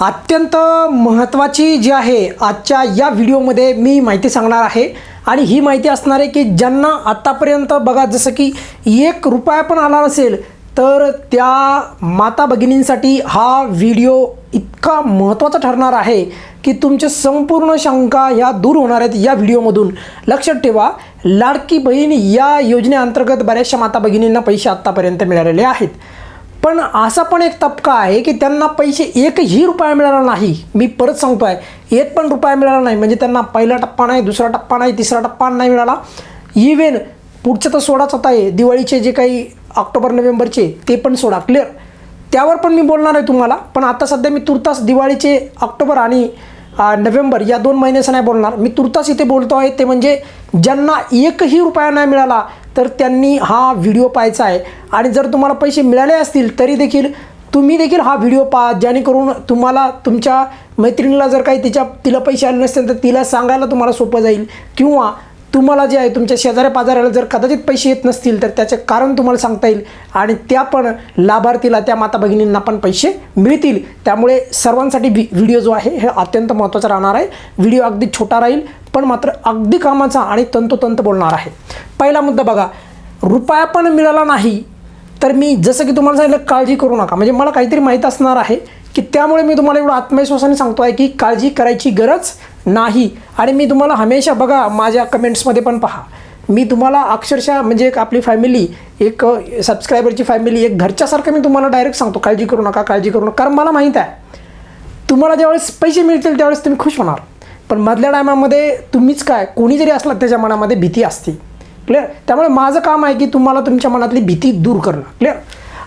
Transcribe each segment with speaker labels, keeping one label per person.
Speaker 1: अत्यंत महत्त्वाची जी आहे आजच्या या व्हिडिओमध्ये मी माहिती सांगणार आहे. आणि ही माहिती असणार आहे की ज्यांना आत्तापर्यंत बघा जसं की एक रुपया पण आला नसेल तर त्या माता भगिनींसाठी हा व्हिडिओ इतका महत्त्वाचा ठरणार आहे की तुमचे संपूर्ण शंका ह्या दूर होणार आहेत या व्हिडिओमधून. लक्षात ठेवा लाडकी बहीण या योजनेअंतर्गत बऱ्याचशा माता भगिनींना पैसे आत्तापर्यंत मिळालेले आहेत. पण असा पण एक तबका आहे की त्यांना पैसे एकही रुपया मिळाला नाही. मी परत सांगतो आहे एक पण रुपया मिळाला नाही. म्हणजे त्यांना पहिला टप्पा नाही दुसरा टप्पा नाही तिसरा टप्पा नाही मिळाला. इव्हन पुढचं तर सोडाच आता आहे दिवाळीचे जे काही ऑक्टोबर नोव्हेंबरचे ते पण सोडा. क्लिअर त्यावर पण मी बोलणार आहे तुम्हाला. पण आता सध्या मी तुर्तास दिवाळीचे ऑक्टोबर आणि नोव्हेंबर या दोन महिन्याचं नाही बोलणार. मी तुर्तास इथे बोलतो आहे ते म्हणजे ज्यांना एकही रुपया नाही मिळाला तर त्यांनी हा व्हिडिओ पाहायचा आहे. आणि जर तुम्हाला पैसे मिळाले असतील तरी देखील तुम्ही देखील हा व्हिडिओ पहा जेणेकरून तुम्हाला तुमच्या मैत्रिणीला जर काही तिच्या तिला पैसे आले नसतील तर तिला सांगायला तुम्हाला सोपं जाईल. किंवा तुम्हाला जे आहे तुमच्या शेजाऱ्या पाजाऱ्याला जर कदाचित पैसे येत नसतील तर त्याचे कारण तुम्हाला सांगता येईल. आणि त्या पण लाभार्थीला त्या माता भगिनींना पण पैसे मिळतील. त्यामुळे सर्वांसाठी व्हि व्हिडिओ जो आहे हे अत्यंत महत्त्वाचा राहणार आहे. व्हिडिओ अगदी छोटा राहील पण मात्र अगदी कामाचा आणि तंतोतंत बोलणार आहे. पहिला मुद्दा बघा रुपया पण मिळाला नाही तर मी जसं की तुम्हाला सांगितलं काळजी करू नका. म्हणजे मला काहीतरी माहीत असणार आहे की त्यामुळे मी तुम्हाला एवढं आत्मविश्वासाने सांगतो आहे की काळजी करायची गरज नाही. आणि मी तुम्हाला हमेशा बघा माझ्या कमेंट्समध्ये पण पहा. मी तुम्हाला अक्षरशः म्हणजे एक आपली फॅमिली एक सबस्क्रायबरची फॅमिली एक घरच्यासारखं मी तुम्हाला डायरेक्ट सांगतो. काळजी करू नका काळजी करू नका. कारण मला माहीत आहे तुम्हाला ज्यावेळेस पैसे मिळतील त्यावेळेस तुम्ही खुश होणार. पण मधल्या टायमामध्ये तुम्हीच काय कोणी जरी असला त्याच्या मनामध्ये भीती असते. क्लिअर त्यामुळे माझं काम आहे की तुम्हाला तुमच्या मनातली भीती दूर करणं. क्लिअर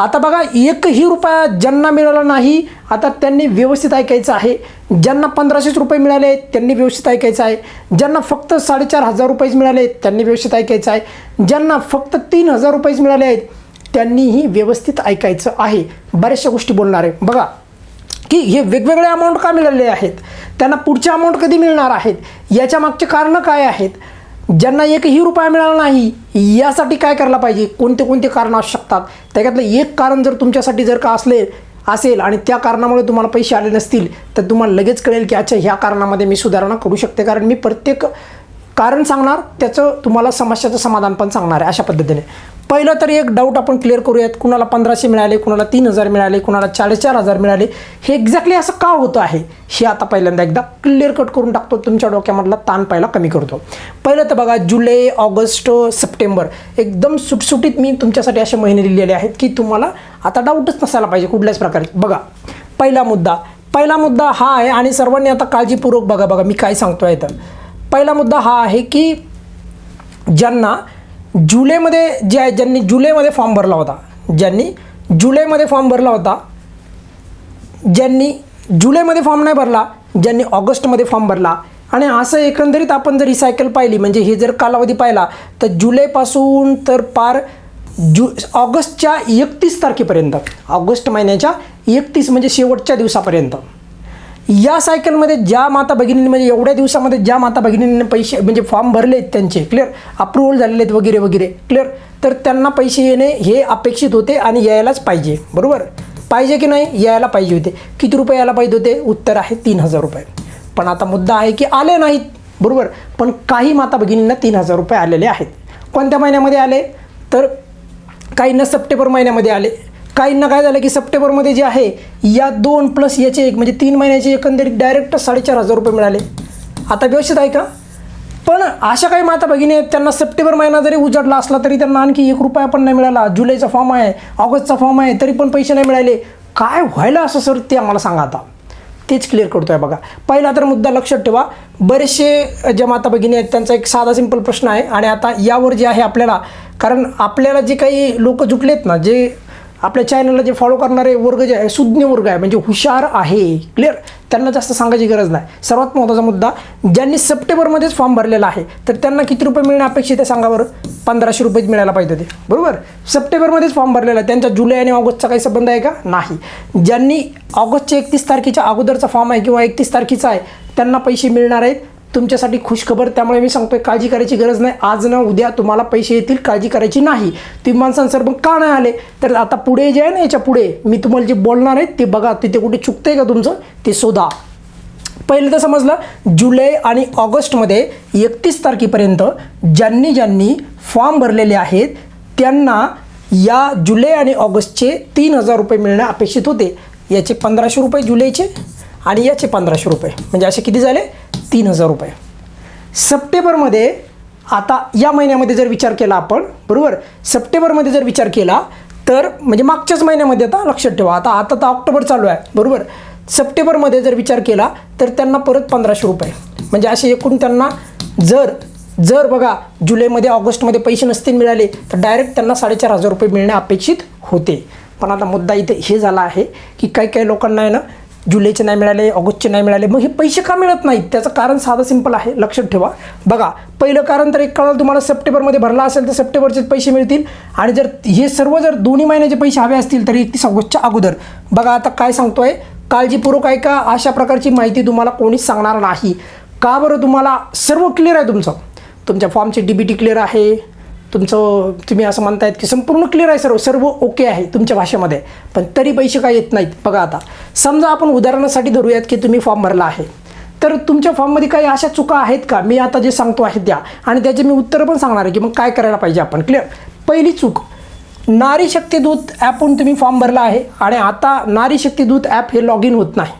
Speaker 1: आता बघा एकही रुपया ज्यांना मिळाला नाही आता त्यांनी व्यवस्थित ऐकायचं आहे. ज्यांना पंधराशेच रुपये मिळाले आहेत त्यांनी व्यवस्थित ऐकायचं आहे. ज्यांना फक्त साडेचार हजार रुपयेच मिळाले आहेत त्यांनी व्यवस्थित ऐकायचं आहे. ज्यांना फक्त तीन हजार रुपयेच मिळाले आहेत त्यांनीही व्यवस्थित ऐकायचं आहे. बऱ्याचशा गोष्टी बोलणार आहे. बघा की हे वेगवेगळे अमाऊंट का मिळालेले आहेत? त्यांना पुढचे अमाऊंट कधी मिळणार आहेत? याच्या मागचे कारणं काय आहेत? ज्यांना एकही रुपया मिळाला नाही यासाठी काय करायला पाहिजे? कोणते कोणते कारणं असू शकतात? त्याच्यातलं एक कारण जर तुमच्यासाठी जर का असले असेल आणि त्या कारणामुळे तुम्हाला पैसे आले नसतील तर तुम्हाला लगेच कळेल की अच्छा ह्या कारणामध्ये मी सुधारणा करू शकते. कारण मी प्रत्येक कारण सांगणार त्याचं तुम्हाला समस्याचं समाधान पण सांगणार आहे अशा पद्धतीने. पहिलं तर एक डाऊट आपण क्लिअर करूयात कुणाला पंधराशे मिळाले कुणाला तीन हजार मिळाले कुणाला चाडेचार हजार मिळाले हे एक्झॅक्टली असं का होतं आहे? हे आता पहिल्यांदा एकदा क्लिअर कट करून टाकतो तुमच्या डोक्यामधला ताण पहिला कमी करतो. पहिलं तर बघा जुलै ऑगस्ट सप्टेंबर एकदम सुटसुटीत मी तुमच्यासाठी असे महिने लिहिलेले आहेत की तुम्हाला आता डाऊटच नसायला पाहिजे कुठल्याच प्रकारे. बघा पहिला मुद्दा पहिला मुद्दा हा आहे आणि सर्वांनी आता काळजीपूर्वक बघा बघा मी काय सांगतो आहे तर पहिला मुद्दा हा आहे की ज्यांना जुलैमध्ये जे आहे ज्यांनी जुलैमध्ये फॉर्म भरला होता ज्यांनी जुलैमध्ये फॉर्म भरला होता ज्यांनी जुलैमध्ये फॉर्म नाही भरला ज्यांनी ऑगस्टमध्ये फॉर्म भरला. आणि असं एकंदरीत आपण जर ही सायकल पाहिली म्हणजे हे जर कालावधी पाहिला तर जुलैपासून तर पार जु ऑगस्टच्या एकतीस तारखेपर्यंत ऑगस्ट महिन्याच्या एकतीस म्हणजे शेवटच्या दिवसापर्यंत. या सायकलमध्ये ज्या माता भगिनींनी म्हणजे एवढ्या दिवसामध्ये ज्या माता भगिनींनी पैसे म्हणजे फॉर्म भरले आहेत त्यांचे क्लिअर अप्रुव्हल झालेले आहेत वगैरे वगैरे क्लिअर तर त्यांना पैसे येणे हे अपेक्षित होते आणि यायलाच पाहिजे बरोबर? पाहिजे की नाही? यायला पाहिजे होते. किती रुपये यायला पाहिजे होते? उत्तर आहे तीन हजार रुपये. पण आता मुद्दा आहे की आले नाहीत बरोबर? पण काही माता भगिनींना तीन हजार रुपये आलेले आहेत. कोणत्या महिन्यामध्ये आले? तर काहींना सप्टेंबर महिन्यामध्ये आले. काहींना काय झालं की सप्टेंबरमध्ये जे आहे या दोन प्लस याचे एक म्हणजे तीन महिन्याचे एकंदरीत डायरेक्ट साडेचार हजार रुपये मिळाले. आता व्यवस्थित आहे का? पण अशा काही माता भगिनी आहेत त्यांना सप्टेंबर महिना जरी उजाडला असला तरी त्यांना आणखी एक रुपया पण नाही मिळाला. जुलैचा फॉर्म आहे ऑगस्टचा फॉर्म आहे तरी पण पैसे नाही मिळाले. काय व्हायला असं सर? ते आम्हाला सांगा आता. तेच क्लिअर करतो आहे बघा. पहिला तर मुद्दा लक्षात ठेवा. बरेचसे ज्या माता भगिनी आहेत त्यांचा एक साधा सिंपल प्रश्न आहे. आणि आता यावर जे आहे आपल्याला कारण आपल्याला जे काही लोक जुटलेत ना जे आपल्या चॅनलला जे फॉलो करणारे वर्ग जे आहे सुज्ञ वर्ग आहे म्हणजे हुशार आहे क्लिअर त्यांना जास्त सांगायची गरज नाही. सर्वात महत्त्वाचा मुद्दा ज्यांनी सप्टेंबरमध्येच फॉर्म भरलेला आहे तर त्यांना किती रुपये मिळणं अपेक्षित आहे सांगा बरं? पंधराशे रुपयेच मिळायला पाहिजे होते. बरोबर? सप्टेंबरमध्येच फॉर्म भरलेला आहे. त्यांच्या जुलै आणि ऑगस्टचा काही संबंध आहे का? नाही. ज्यांनी ऑगस्टच्या एकतीस तारखेच्या अगोदरचा फॉर्म आहे किंवा एकतीस तारखेचा आहे त्यांना पैसे मिळणार आहेत. तुमच्यासाठी खुशखबर त्यामुळे मी सांगतोय काळजी करायची गरज नाही. आज ना उद्या तुम्हाला पैसे येतील काळजी करायची नाही. तुम्ही माणसांसर मग का नाही आले? तर आता पुढे जे आहे ना याच्यापुढे मी तुम्हाला जे बोलणार आहे ते बघा. तिथे कुठे चुकतंय का तुमचं ते शोधा. पहिलं तर समजलं जुलै आणि ऑगस्टमध्ये एकतीस तारखेपर्यंत ज्यांनी ज्यांनी फॉर्म भरलेले आहेत त्यांना या जुलै आणि ऑगस्टचे तीन हजार रुपये मिळणे अपेक्षित होते. याचे पंधराशे रुपये जुलैचे आणि याचे पंधराशे रुपये. म्हणजे असे किती झाले? तीन हजार रुपये. सप्टेंबरमध्ये आता या महिन्यामध्ये जर विचार केला आपण बरोबर? सप्टेंबरमध्ये जर विचार केला तर म्हणजे मागच्याच महिन्यामध्ये आता लक्षात ठेवा आता आता तर ऑक्टोबर चालू आहे बरोबर? सप्टेंबरमध्ये जर विचार केला तर त्यांना परत पंधराशे रुपये. म्हणजे असे एकूण त्यांना जर जर बघा जुलैमध्ये ऑगस्टमध्ये पैसे नसतील मिळाले तर डायरेक्ट त्यांना साडेचार हजार रुपये मिळणे अपेक्षित होते. पण आता मुद्दा इथे हे झाला आहे की काही काही लोकांना आहे ना जुलैचे नाही मिळाले ऑगस्टचे नाही मिळाले मग हे पैसे का मिळत नाहीत? त्याचं कारण साधं सिंपल आहे लक्षात ठेवा. बघा पहिलं कारण तर एक कळाल तुम्हाला सप्टेंबरमध्ये भरला असेल तर सप्टेंबरचेच पैसे मिळतील. आणि जर हे सर्व जर दोन्ही महिन्याचे पैसे हवे असतील तर एकतीस ऑगस्टच्या अगोदर. बघा आता काय सांगतोय? काळजीपूर्वक ऐका अशा प्रकारची माहिती तुम्हाला कोणीच सांगणार नाही. का बरं तुम्हाला? सर्व क्लिअर आहे तुमचं. तुमच्या फॉर्मची डी बी टी क्लिअर आहे. तुमचं तुम्ही असं म्हणतायत की संपूर्ण क्लिअर आहे सर्व सर्व ओके आहे तुमच्या भाषेमध्ये. पण तरी पैसे काय येत नाहीत. बघा आता समजा आपण उदाहरणासाठी धरूयात की तुम्ही फॉर्म भरला आहे. तर तुमच्या फॉर्ममध्ये काही अशा चुका आहेत का? मी आता जे सांगतो आहे त्या. आणि त्याचे मी उत्तरं पण सांगणार आहे की मग काय करायला पाहिजे आपण. क्लिअर पहिली चूक नारी शक्ती दूत ॲपहून तुम्ही फॉर्म भरला आहे आणि आता नारी शक्ती दूत ॲप हे लॉग इन होत नाही.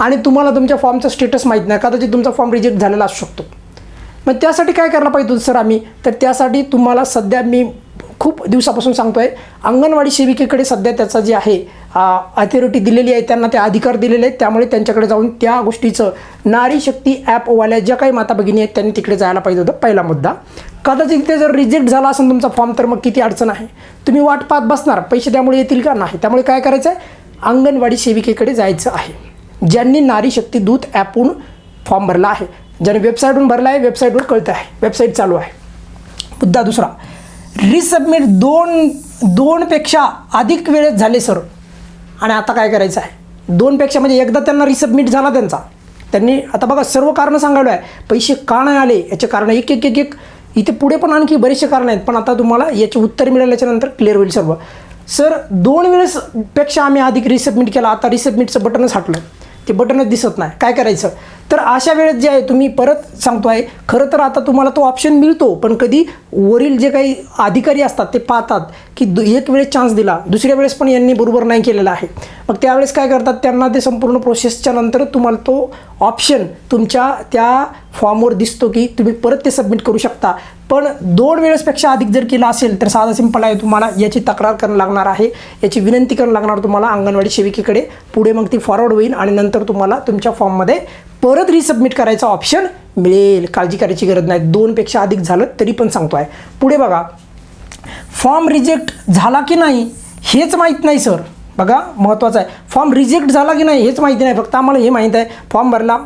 Speaker 1: आणि तुम्हाला तुमच्या फॉर्मचा स्टेटस माहीत नाही. कदाचित तुमचा फॉर्म रिजेक्ट झालेला असू शकतो. मग त्यासाठी काय करायला पाहिजे होतं सर आम्ही? तर त्यासाठी तुम्हाला सध्या मी खूप दिवसापासून सांगतो आहे अंगणवाडी सेविकेकडे सध्या त्याचा जे आहे अथॉरिटी दिलेली आहे त्यांना ते अधिकार दिलेले आहेत. त्यामुळे त्यांच्याकडे जाऊन त्या गोष्टीचं नारी शक्ती ॲपवाल्या ज्या काही माता भगिनी आहेत त्यांनी तिकडे जायला पाहिजे होतं पहिला मुद्दा. कदाचित ते जर रिजेक्ट झाला असेल तुमचा फॉर्म तर मग किती अडचण आहे? तुम्ही वाट पाहत बसणार पैसे त्यामुळे येतील का? नाही. त्यामुळे काय करायचं आहे अंगणवाडी सेविकेकडे जायचं आहे. ज्यांनी नारी शक्ती दूत ॲपहून फॉर्म भरला आहे ज्याने वेबसाईटहून भरला आहे वेबसाईटवर कळतं आहे. वेबसाईट चालू आहे. मुद्दा दुसरा. रिसबमिट दोन दोनपेक्षा अधिक वेळेत झाले सर आणि आता काय करायचं आहे? दोनपेक्षा म्हणजे एकदा त्यांना रिसबमिट झाला त्यांचा. त्यांनी आता बघा सर्व कारणं सांगायला आहे. पैसे का नाही आले? याचे कारण एक एक एक एक. इथे पुढे पण आणखी बरेचसे कारण आहेत. पण आता तुम्हाला याचे उत्तर मिळाल्याच्यानंतर क्लिअर होईल सर्व. सर दोन वेळेसपेक्षा आम्ही अधिक रिसबमिट केला. आता रिसबमिटचं बटनच हटलं. ते बटनच दिसत नाही. काय करायचं? तर अशा वेळेस जे आहे तुम्ही परत सांगतो आहे खरं तर आता तुम्हाला तो ऑप्शन मिळतो पण कधी वरील जे काही अधिकारी असतात ते पाहतात की दु एक वेळेस चान्स दिला दुसऱ्या वेळेस पण यांनी बरोबर नाही केलेला आहे. मग त्यावेळेस काय करतात त्यांना ते संपूर्ण प्रोसेसच्या नंतर तुम्हाला तो ऑप्शन तुमच्या त्या फॉर्मवर दिसतो की तुम्ही परत ते सबमिट करू शकता. पण दोन वेळेसपेक्षा अधिक जर केला असेल तर साधा सिंपल आहे तुम्हाला याची तक्रार करणं लागणार आहे. याची विनंती करणं लागणार तुम्हाला अंगणवाडी सेविकेकडे. पुढे मग ती फॉरवर्ड होईल आणि नंतर तुम्हाला तुमच्या फॉर्ममध्ये परत रिसबमिट करायचा ऑप्शन मिळेल. काळजी करायची गरज नाही. दोनपेक्षा अधिक झालं तरी पण सांगतो आहे पुढे बघा. फॉर्म रिजेक्ट झाला की नाही हेच माहीत नाही सर बघा महत्त्वाचं आहे. फॉर्म रिजेक्ट झाला की नाही हेच माहिती नाही. फक्त आम्हाला हे माहीत आहे. फॉर्म भरला.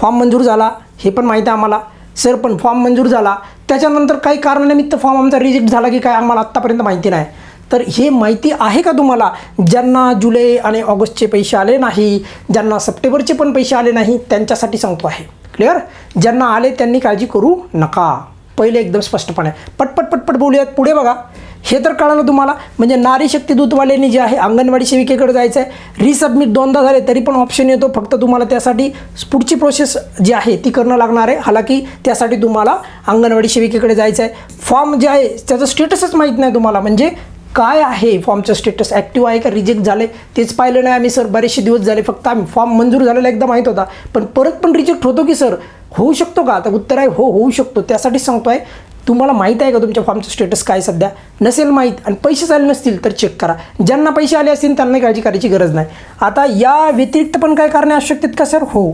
Speaker 1: फॉर्म मंजूर झाला हे पण माहीत आहे आम्हाला. सर पण फॉर्म मंजूर झाला. त्याच्यानंतर काही कारणानिमित्त फॉर्म आमचा रिजेक्ट झाला की काय आम्हाला आत्तापर्यंत माहिती नाही. तर हे माहिती आहे का तुम्हाला? ज्यांना जुलै आणि ऑगस्टचे पैसे आले नाही ज्यांना सप्टेंबरचे पण पैसे आले नाही त्यांच्यासाठी सांगतो आहे. क्लिअर ज्यांना आले त्यांनी काळजी करू नका. पहिले एकदम स्पष्टपणे. पटपट पटपट बोलूयात. पुढे बघा. हे तर कळालं तुम्हाला. म्हणजे नारी शक्ती दूतवाल्यांनी जे आहे अंगणवाडी सेविकेकडे जायचं आहे रिसबमिट दोनदा झाले तरी पण ऑप्शन येतो. फक्त तुम्हाला त्यासाठी पुढची प्रोसेस जी आहे ती करणं लागणार आहे. हालाकी त्यासाठी तुम्हाला अंगणवाडी सेविकेकडे जायचं आहे फॉर्म जे आहे त्याचं स्टेटसच माहीत नाही तुम्हाला. म्हणजे काय आहे फॉर्मचं स्टेटस ॲक्टिव्ह आहे का रिजेक्ट झाले तेच पाहिलं नाही आम्ही सर बरेचसे दिवस झाले फक्त आम्ही. फॉर्म मंजूर झालेला एकदा माहीत होता. पण परत पण रिजेक्ट होतो की सर होऊ शकतो का? आता उत्तर आहे हो होऊ शकतो. त्यासाठी सांगतो आहे तुम्हाला माहीत आहे का तुमच्या फॉर्मचं स्टेटस काय सध्या? नसेल माहीत आणि पैसे आले नसतील तर चेक करा. ज्यांना पैसे आले असतील त्यांना काळजी करायची गरज नाही. आता या व्यतिरिक्त पण काय कारणे असू शकतात का सर हो.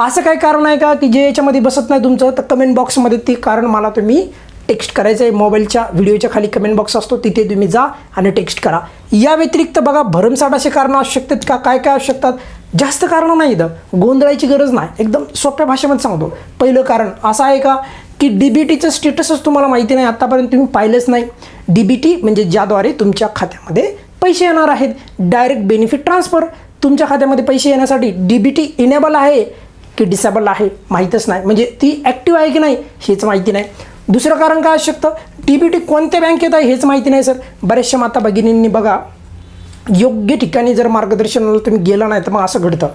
Speaker 1: असं काय कारण आहे का की जे याच्यामध्ये बसत नाही तुमचं तर कमेंट बॉक्समध्ये ते कारण मला तुम्ही टेक्स्ट करायचं आहे मोबाईलच्या व्हिडिओच्या खाली कमेंट बॉक्स असतो तिथे तुम्ही जा आणि टेक्स्ट करा. या व्यतिरिक्त बघा भरमसाठ असे कारणं असू शकतात का? काय काय असू शकतात? जास्त कारणं नाही इथं गोंधळायची गरज नाही. एकदम सोप्या भाषेमध्ये सांगतो. पहिलं कारण असं आहे का? की डी बी टीचं स्टेटसच तुम्हाला माहिती नाही आत्तापर्यंत तुम्ही पाहिलंच नाही. डी बी टी म्हणजे ज्याद्वारे तुमच्या खात्यामध्ये पैसे येणार आहेत. डायरेक्ट बेनिफिट ट्रान्सफर तुमच्या खात्यामध्ये पैसे येण्यासाठी डी बी टी इनेबल आहे की डिसेबल आहे माहीतच नाही. म्हणजे ती ॲक्टिव्ह आहे की नाही हेच माहिती नाही. दुसरं कारण काय असू शकतं? डी बी टी कोणत्या बँकेत आहे हेच माहिती नाही सर. बऱ्याचशा माता भगिनींनी बघा योग्य ठिकाणी जर मार्गदर्शनाला तुम्ही गेला नाही तर मग असं घडतं.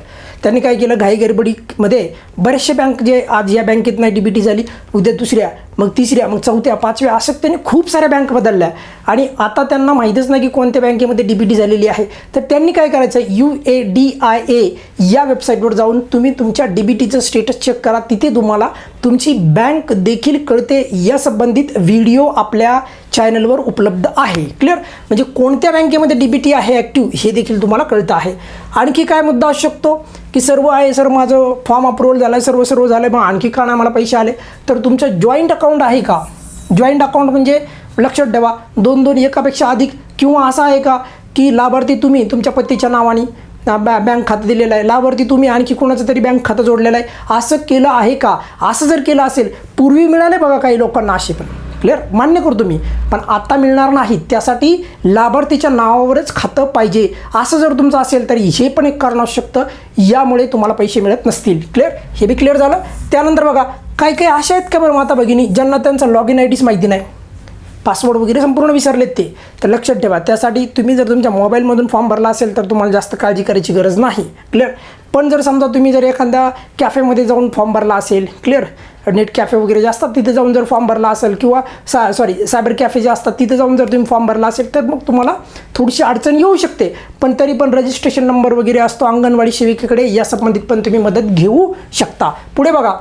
Speaker 1: त्यांनी काय केलं? घाई गडबडीमध्ये बरेचसे बँक जे आज या बँकेत नाही डी बी टी झाली उद्या दुसऱ्या. मग तिसऱ्या मग चौथ्या पाचव्या असं त्यांनी खूप साऱ्या बँक बदलल्या. आणि आता त्यांना माहीतच नाही की कोणत्या बँकेमध्ये डी बी टी झालेली आहे. तर त्यांनी काय करायचं? U A D I A या वेबसाईटवर जाऊन तुम्ही तुमच्या डी बी टीचं स्टेटस चेक करा. तिथे तुम्हाला तुमची बँक देखील कळते. या संबंधित व्हिडिओ आपल्या चॅनलवर उपलब्ध आहे. क्लिअर म्हणजे कोणत्या बँकेमध्ये डी बी टी आहे ॲक्टिव्ह हे देखील तुम्हाला कळतं आहे. आणखी काय मुद्दा असू शकतो? की सर्व आहे सर माझं फॉर्म अप्रुव्हल झालं आहे सर्व सर्व झालं आहे मग आणखी का नाही मला पैसे आले? तर तुमचं जॉईंट अकाउंट आहे का? जॉईंट अकाउंट म्हणजे लक्षात ठेवा दोन दोन एकापेक्षा अधिक किंवा असं आहे का की लाभार्थी तुम्ही तुमच्या पतीच्या नावाने बॅ बँक खातं दिलेलं आहे. लाभार्थी तुम्ही आणखी कोणाचं तरी बँक खातं जोडलेलं आहे. असं केलं आहे का? असं जर केलं असेल पूर्वी मिळाले बघा काही लोकांना असे पण. क्लिअर मान्य करू तुम्ही. पण आता मिळणार नाही. त्यासाठी लाभार्थीच्या नावावरच खातं पाहिजे. असं जर तुमचं असेल तर हे पण एक कारण असू शकतं. यामुळे तुम्हाला पैसे मिळत नसतील. क्लिअर हे बी क्लिअर झालं. त्यानंतर बघा काही काही अशा आहेत का बरं माता भगिनी ज्यांना त्यांचा लॉग इन आय डीच माहिती नाही? पासवर्ड वगैरे संपूर्ण विसरलेत ते. तर लक्षात ठेवा त्यासाठी तुम्ही जर तुमच्या मोबाईलमधून फॉर्म भरला असेल तर तुम्हाला जास्त काळजी करायची गरज नाही. क्लिअर पण जर समजा तुम्ही जर एखाद्या कॅफेमध्ये जाऊन फॉर्म भरला असेल क्लिअर नेट कॅफे वगैरे जे असतात तिथे जाऊन जर फॉर्म भरला असेल किंवा सा सॉरी सायबर कॅफे जे असतात तिथे जाऊन जर तुम्ही फॉर्म भरला असेल तर मग तुम्हाला थोडीशी अडचण येऊ शकते. पण तरी पण रजिस्ट्रेशन नंबर वगैरे असतो अंगणवाडी सेविकेकडे या संबंधित पण तुम्ही मदत घेऊ शकता. पुढे बघा.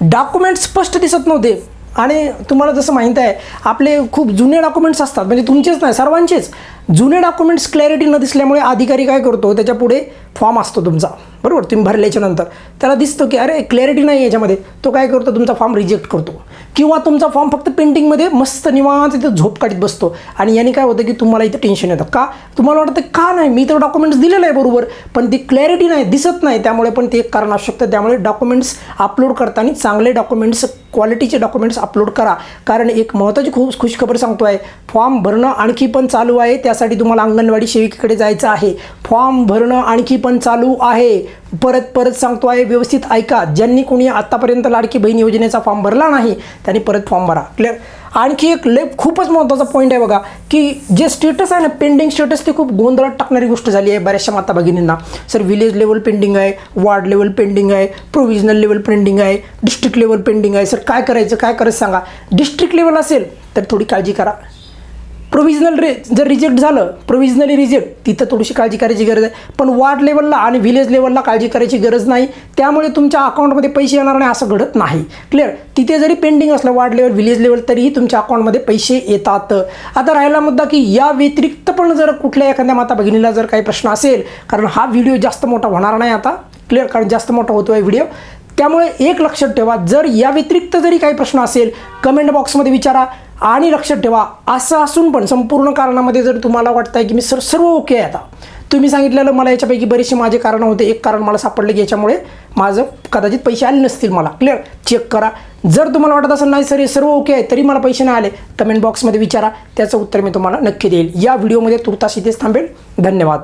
Speaker 1: डॉक्युमेंट स्पष्ट दिसत नव्हते. आणि तुम्हाला जसं माहीत आहे आपले खूप जुने डॉक्युमेंट्स असतात. म्हणजे तुमचेच नाही सर्वांचेच. जुने डॉक्युमेंट्स क्लॅरिटी न दिसल्यामुळे अधिकारी काय करतो त्याच्या पुढे फॉर्म असतो तुमचा. बरोबर? तुम्ही भरल्याच्या नंतर. त्याला दिसतं की अरे क्लॅरिटी नाही याच्यामध्ये. तो काय करतो? तुमचा फॉर्म रिजेक्ट करतो. किंवा तुमचा फॉर्म फक्त पेंटिंगमध्ये मस्त निवांत इथं झोप काढीत बसतो. आणि याने काय होतं की तुम्हाला इथं टेन्शन येतं. का? तुम्हाला वाटतं का नाही? मी तर डॉक्युमेंट्स दिलेलं आहे बरोबर. पण ती क्लॅरिटी नाही दिसत नाही. त्यामुळे पण ते एक कारण असू शकतं. त्यामुळे डॉक्युमेंट्स अपलोड करताना चांगले डॉक्युमेंट्स क्वालिटीचे डॉक्युमेंट्स अपलोड करा. कारण एक महत्त्वाची खूप खुशखबर सांगतो आहे फॉर्म भरणं आणखी पण चालू आहे. त्यासाठी तुम्हाला अंगणवाडी सेविकेकडे जायचं आहे. फॉर्म भरणं आणखी पण चालू आहे. परत परत सांगतो आहे व्यवस्थित ऐका. ज्यांनी कोणी आत्तापर्यंत लाडकी बहीण योजनेचा फॉर्म भरला नाही त्यांनी परत फॉर्म भरा. क्लिअर आणखी एक ले खूपच महत्त्वाचा पॉईंट आहे बघा की जे स्टेटस आहे ना पेंडिंग स्टेटस ते खूप गोंधळात टाकणारी गोष्ट झाली आहे बऱ्याचशा माता भगिनींना. सर विलेज लेवल पेंडिंग आहे वार्ड लेवल पेंडिंग आहे प्रोव्हिजनल लेवल पेंडिंग आहे डिस्ट्रिक्ट लेवल पेंडिंग आहे. सर काय करायचं काय करायचं सांगा. डिस्ट्रिक्ट लेवल असेल तर थोडी काळजी करा. प्रोव्हिजनल रे जर रिजेक्ट झालं प्रोव्हिजनली रिजेक्ट तिथं थोडीशी काळजी करायची गरज आहे. पण वार्ड लेवलला आणि व्हिलेज लेवलला काळजी करायची गरज नाही. त्यामुळे तुमच्या अकाउंटमध्ये पैसे येणार नाही असं घडत नाही. क्लिअर तिथे जरी पेंडिंग असलं वार्ड लेवल व्हिलेज लेवल तरीही तुमच्या अकाउंटमध्ये पैसे येतात. आता राहिला मुद्दा की या व्यतिरिक्त पण जर कुठल्या एखाद्या माता भगिनीला जर काही प्रश्न असेल कारण हा व्हिडिओ जास्त मोठा होणार नाही आता. क्लिअर कारण जास्त मोठा होतो आहे व्हिडिओ त्यामुळे एक लक्षात ठेवा जर या व्यतिरिक्त जरी काही प्रश्न असेल कमेंट बॉक्समध्ये विचारा आणि लक्षात ठेवा असं असून पण संपूर्ण कारणामध्ये जर तुम्हाला वाटतं आहे की मी सर सर्व ओके आहे आता. तुम्ही सांगितलेलं मला याच्यापैकी बरेचसे माझे कारणं होते. एक कारण मला सापडलं की याच्यामुळे माझं कदाचित पैसे आले नसतील मला. क्लिअर चेक करा. जर तुम्हाला वाटत असेल नाही सर हे सर्व ओके आहे तरी मला पैसे नाही आले. कमेंट बॉक्समध्ये विचारा. त्याचं उत्तर मी तुम्हाला नक्की देईल. या व्हिडिओमध्ये तुर्तास इथेच थांबेल. धन्यवाद.